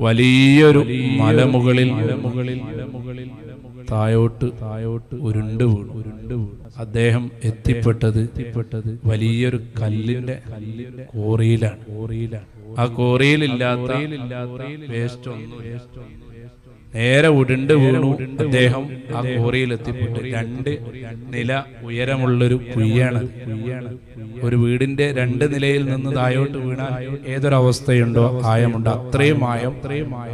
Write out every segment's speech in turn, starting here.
വലിയൊരു മലമുകളിൽ മലമുകളിൽ മലമുകളിൽ തായോട്ട് തായോട്ട് ഉരുണ്ട് വീണു. ഉരുണ്ട് വീണു. അദ്ദേഹം എത്തിപ്പെട്ടത് എത്തിപ്പെട്ടത് വലിയൊരു കല്ലിന്റെ കല്ലിന്റെ കോറിയിലാണ്. കോറിയിലാണ്. ആ കോറിയിലില്ലാത്ത വേസ്റ്റ് ഒന്നും നേരെ ഉരുണ്ട് വീണു. അദ്ദേഹം ആ കോറിയിൽ എത്തിപ്പെട്ടു രണ്ട് നില ഉയരമുള്ളൊരു കുയ്യാണ് ഒരു വീടിന്റെ രണ്ട് നിലയിൽ നിന്ന് തായോട്ട് വീണാൽ ഏതൊരവസ്ഥയുണ്ടോ ആയമുണ്ട്. അത്രയും ആയം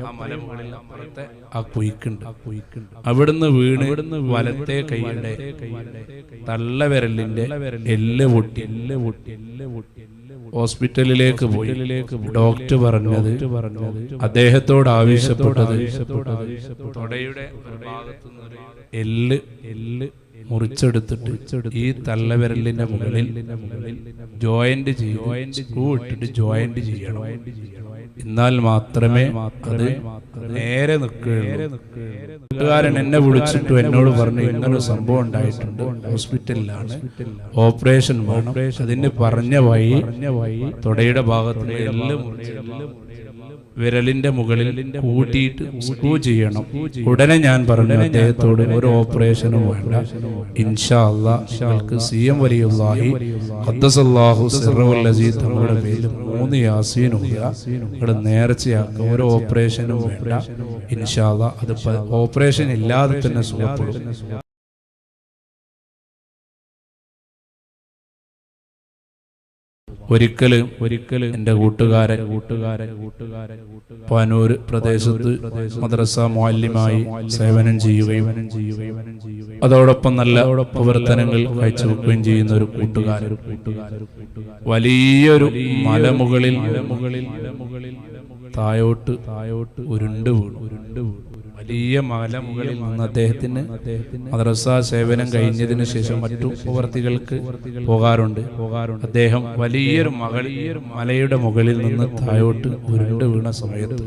ആ മലമുകളിൽ അപ്പുറത്തെ ആ കുയ്ക്കുണ്ട് അവിടുന്ന് വീണ് ഇവിടുന്ന് വലത്തെ കൈയുടെ തള്ളവിരലിന്റെ എല്ല് പൊട്ടി എല്ല് പൊട്ടി. എല്ല് പൊട്ടി. ഹോസ്പിറ്റലിലേക്ക് പോയി. ഡോക്ടർ പറഞ്ഞത് പറഞ്ഞത് അദ്ദേഹത്തോട് ആവശ്യപ്പെട്ടത് തൊടയുടെ എല്ല് എല്ല് മുറിച്ചെടുത്തിട്ട് ഈ തള്ളവിരലിന്റെ മുകളിൽ ജോയിന്റ് ചെയ്യും സ്ക്രൂ ഇട്ടിട്ട് ജോയിന്റ് ചെയ്യണം. എന്നാൽ മാത്രമേ അത് നേരെ നിൽക്കുകയുള്ളൂ. കൂട്ടുകാരൻ എന്നെ വിളിച്ചിട്ട് എന്നോട് പറഞ്ഞു ഇങ്ങനൊരു സംഭവം ഉണ്ടായിട്ടുണ്ട്. ഹോസ്പിറ്റലിലാണ്. ഓപ്പറേഷൻ അതിന് പറഞ്ഞ വഴി തൊടയുടെ ഭാഗത്ത് എല്ലാം വിരലിന്റെ മുകളിൽ കൂട്ടിയിട്ട് സ്ക്രൂ ചെയ്യണം. ഉടനെ ഞാൻ പറഞ്ഞു അദ്ദേഹത്തോട് ഒരു ഓപ്പറേഷനും വേണ്ട. ഇൻഷാ അള്ളാഹ് സി എം വലിയുള്ളാഹി അസീസ് തങ്ങളുടെ പേരിൽ മൂന്ന് യാസീനും ഇവിടെ നേർച്ചയാക്കുക ഒരു ഓപ്പറേഷനും വേണ്ട. ഇൻഷാല്ല അത് ഓപ്പറേഷൻ ഇല്ലാതെ തന്നെ സുഖപ്പെടും. ഒരിക്കൽ ഒരിക്കൽ എന്റെ കൂട്ടുകാരൻ കൂട്ടുകാരൻ കൂട്ടുകാരൻ പാനൂർ പ്രദേശത്ത് മദ്രസ മാലിന്യമായി സേവനം ചെയ്യുകയും അതോടൊപ്പം നല്ല പ്രവർത്തനങ്ങൾ കാഴ്ചവെക്കുകയും ചെയ്യുന്ന ഒരു കൂട്ടുകാരൻ വലിയൊരു മലമുകളിൽ മലമുകളിൽ മലമുകളിൽ തായോട്ട് തായോട്ട് ഉരുണ്ട് വീണു. ഉരുണ്ട് വീണു. വലിയ മലമുകളിൽ നിന്ന് അദ്ദേഹത്തിന് മദ്രസ സേവനം കഴിഞ്ഞതിന് ശേഷം മറ്റു പ്രവർത്തികൾക്ക് പോകാറുണ്ട്. പോകാറുണ്ട്. അദ്ദേഹം വലിയൊരു മകളിയൊരു മലയുടെ മുകളിൽ നിന്ന് തായോട്ട് ഉരുണ്ട് വീണ സമയത്ത്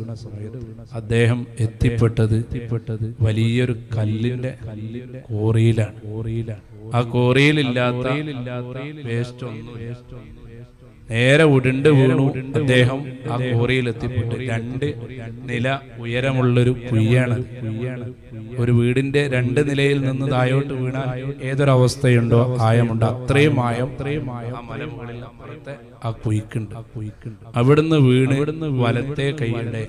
അദ്ദേഹം എത്തിപ്പെട്ടത് എത്തിപ്പെട്ടത് വലിയൊരു കല്ലിന്റെ കല്ലിന്റെ കോറിയിലാണ്. കോറിയിലാണ്. ആ കോറിയിലില്ലാത്ത വേസ്റ്റ് ഒന്നും നേരെ ഉരുണ്ട് വീണു. അദ്ദേഹം ആ കോറിയിൽ എത്തിപ്പെട്ടു രണ്ട് നില ഉയരമുള്ളൊരു കുയ്യാണ് ഒരു വീടിന്റെ രണ്ട് നിലയിൽ നിന്ന് തായോട്ട് വീണാൽ ഏതൊരവസ്ഥയുണ്ടോ ആയമുണ്ട്. അത്രയും ആയം അത്രയും ആയം മലമുകളിൽ അപ്പുറത്തെ ആ കുയ്ക്കുണ്ട് ആ കുയ്ക്കുണ്ട് അവിടുന്ന് വീണ് ഇവിടുന്ന് വലത്തെ കൈയുടെ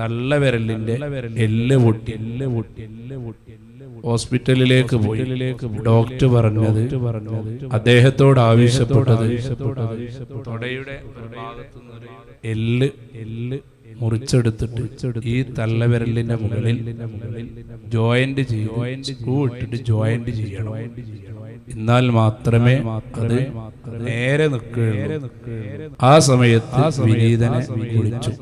തള്ളവിരലിന്റെ എല്ല് പൊട്ടി എല്ല് പൊട്ടി. എല്ല് പൊട്ടി. ഹോസ്പിറ്റലിലേക്ക് പോയി. ഡോക്ടർ പറഞ്ഞത് പറഞ്ഞത് അദ്ദേഹത്തോട് ആവശ്യപ്പെട്ടത് തൊടയുടെ എല്ല് എല്ല് മുറിച്ചെടുത്തിട്ട് ഈ തള്ളവിരലിന്റെ മുകളിൽ ജോയിന്റ് ചെയ്ത് സ്ക്രൂ ഇട്ടിട്ട് ജോയിന്റ് ചെയ്യണം. എന്നാൽ മാത്രമേ അത് നേരെ നിൽക്കുകയുള്ളൂ. ആ സമയത്ത് വിനീതനെ വിളിച്ചു.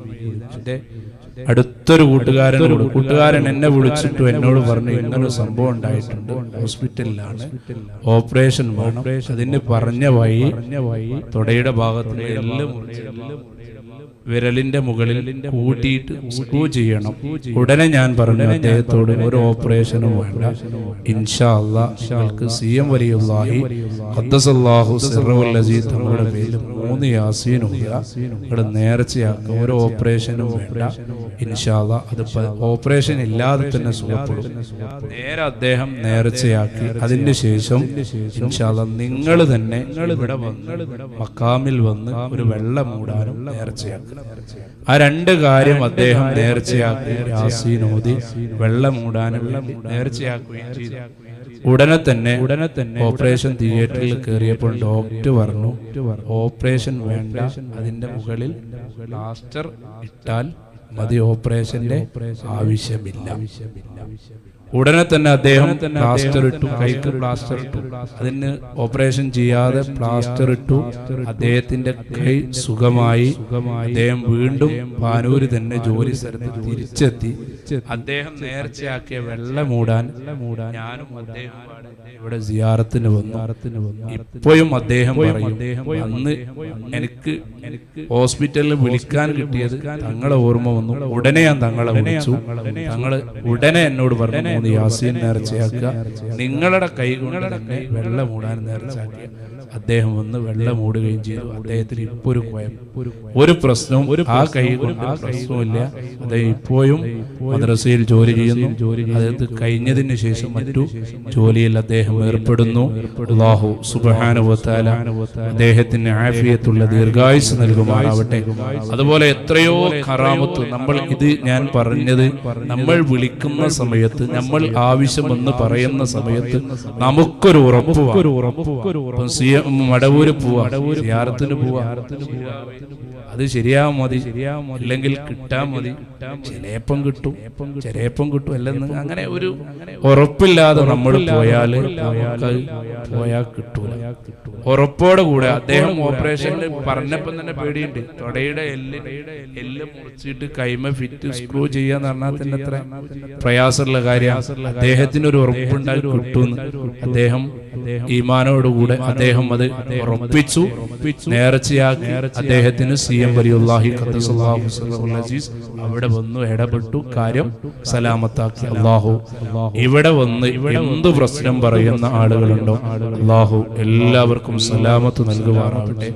അടുത്തൊരു കൂട്ടുകാരൻ കൂട്ടുകാരൻ എന്നെ വിളിച്ചിട്ട് എന്നോട് പറഞ്ഞു ഇങ്ങനൊരു സംഭവം ഉണ്ടായിട്ടുണ്ട്. ഹോസ്പിറ്റലിലാണ് ഓപ്പറേഷൻ വേണം. അതിന് പറഞ്ഞ വഴി തൊടയുടെ ഭാഗത്ത് എല്ലാം വിരലിന്റെ മുകളിൽ കൂട്ടിയിട്ട് സ്ക്രൂ ചെയ്യണം. ഉടനെ ഞാൻ പറഞ്ഞു അദ്ദേഹത്തോട് ഒരു ഓപ്പറേഷനും വേണ്ട. ഇൻഷാ അള്ളാഹ് സി എം വലിയുള്ളാഹി സിറവുൽ അസീസ് തങ്ങളുടെ പേരിൽ മൂന്ന് യാസീനും ഇവിടെ നേർച്ചയാക്കുക ഒരു ഓപ്പറേഷനും വേണ്ട. ഇൻഷാ അള്ളാഹ് അത് ഓപ്പറേഷൻ ഇല്ലാതെ തന്നെ സുഖപ്പെടും. നേരെ അദ്ദേഹം നേർച്ചയാക്കി. അതിന് ശേഷം ഇൻഷാ അള്ളാഹ് നിങ്ങൾ തന്നെ ഇവിടെ വന്ന് മക്കാമിൽ വന്ന് ഒരു വെള്ളം മൂടാനും നേർച്ചയാക്കുക ആ രണ്ട് കാര്യം അദ്ദേഹം നേർച്ചയാക്കി യാസീൻ ഓതി വെള്ളം മൂടാനും നേർച്ചയാക്കുകയും ഉടനെ തന്നെ ഉടനെ തന്നെ ഓപ്പറേഷൻ തിയേറ്ററിൽ കയറിയപ്പോൾ ഡോക്ടർ പറഞ്ഞു ഓപ്പറേഷൻ വേണ്ട അതിന്റെ മുകളിൽ പ്ലാസ്റ്റർ ഇട്ടാൽ മതി ഓപ്പറേഷന്റെ ആവശ്യമില്ല. ഉടനെ തന്നെ അദ്ദേഹം പ്ലാസ്റ്റർ ഇട്ടു കൈക്ക് പ്ലാസ്റ്റർ ഇട്ടു. അതിന് ഓപ്പറേഷൻ ചെയ്യാതെ പ്ലാസ്റ്റർ ഇട്ടു. അദ്ദേഹത്തിന്റെ കൈ സുഖമായി. അദ്ദേഹം വീണ്ടും പാനൂര് തന്നെ ജോലി സ്ഥലത്ത് തിരിച്ചെത്തി. അദ്ദേഹം നേർച്ചയാക്കിയ വെള്ളം മൂടാൻ ഞാനും അദ്ദേഹം ഇവിടെ സിയാറത്തിന് വന്നു. ഇപ്പോഴും അദ്ദേഹം പറയും അന്ന് എനിക്ക് എനിക്ക് ഹോസ്പിറ്റലിൽ വിളിക്കാൻ കിട്ടിയത് തങ്ങളെ ഓർമ്മ വന്നു. ഉടനെ ഞാൻ തങ്ങളെ വിളിച്ചു. തങ്ങൾ ഉടനെ എന്നോട് പറഞ്ഞു മൂന്ന് നേർച്ചയാക്കുക. നിങ്ങളുടെ കൈ കൊണ്ട് തന്നെ വെള്ളം മൂടാൻ നേർച്ചയാക്കിയ അദ്ദേഹം വന്ന് വെള്ളം മൂടുകയും ചെയ്തു. അദ്ദേഹത്തിന് ഇപ്പോഴും ഒരു ഒരു പ്രശ്നവും ഒരു ആ കൈ കൊണ്ട് പ്രശ്നവുമില്ല. അദ്ദേഹം ഇപ്പോഴും മദ്രസയിൽ ജോലി ചെയ്യുന്നു. അതായത് കഴിഞ്ഞതിന് ശേഷം മറ്റു ജോലിയിൽ അദ്ദേഹം ഏർപ്പെടുന്നു. അള്ളാഹു സുബാനുവത്താല അദ്ദേഹത്തിന് ആഫിയത്തുള്ള ദീർഘായുസ് നൽകുമാറാവട്ടെ. അതുപോലെ എത്രയോ കറാമത്ത് നമ്മൾ ഇത് ഞാൻ പറഞ്ഞത് നമ്മൾ വിളിക്കുന്ന സമയത്ത് നമ്മൾ ആവശ്യമെന്ന് പറയുന്ന സമയത്ത് നമുക്കൊരു ഉറപ്പ് ഒരു ഉറപ്പ് മടവൂര് പോവാ. സിയാറത്തിന് പോവാ. അത് ശരിയാവും മതി. ശരിയാവും അല്ലെങ്കിൽ കിട്ടാൻ മതി. ചിലപ്പം കിട്ടും. ചിലപ്പം കിട്ടും. അല്ലെന്ന് അങ്ങനെ ഒരു ഉറപ്പില്ലാതെ നമ്മൾ പോയാൽ പോയാൽ കിട്ടൂല. ഉറപ്പോടെ കൂടെ അദ്ദേഹം ഓപ്പറേഷനിൽ പറഞ്ഞപ്പം തന്നെ പേടിയുണ്ട്. തൊടയുടെ എല്ല് എല്ല് മുറിച്ചിട്ട് കൈമ ഫിറ്റ് സ്ക്രൂ ചെയ്യാന്ന് പറഞ്ഞാൽ തന്നെ അത്ര പ്രയാസമുള്ള കാര്യം അദ്ദേഹത്തിന് ഒരു ഉറപ്പുണ്ടായി കിട്ടുമെന്ന് അദ്ദേഹം ഈമാനോടുകൂടെ അദ്ദേഹം അത് ഉറപ്പിച്ചു. നേർച്ചയാക്കി. അദ്ദേഹത്തിന് സി എം വലിയുല്ലാഹി അസീസ് അവിടെ വന്നു ഇടപെട്ടു കാര്യം സലാമത്താക്കി. അള്ളാഹു ഇവിടെ വന്ന് എന്ത് പ്രശ്നം പറയുന്ന ആളുകളുണ്ടോ? അള്ളാഹു എല്ലാവർക്കും സലാമത്ത് നൽകുവാറാവട്ടെ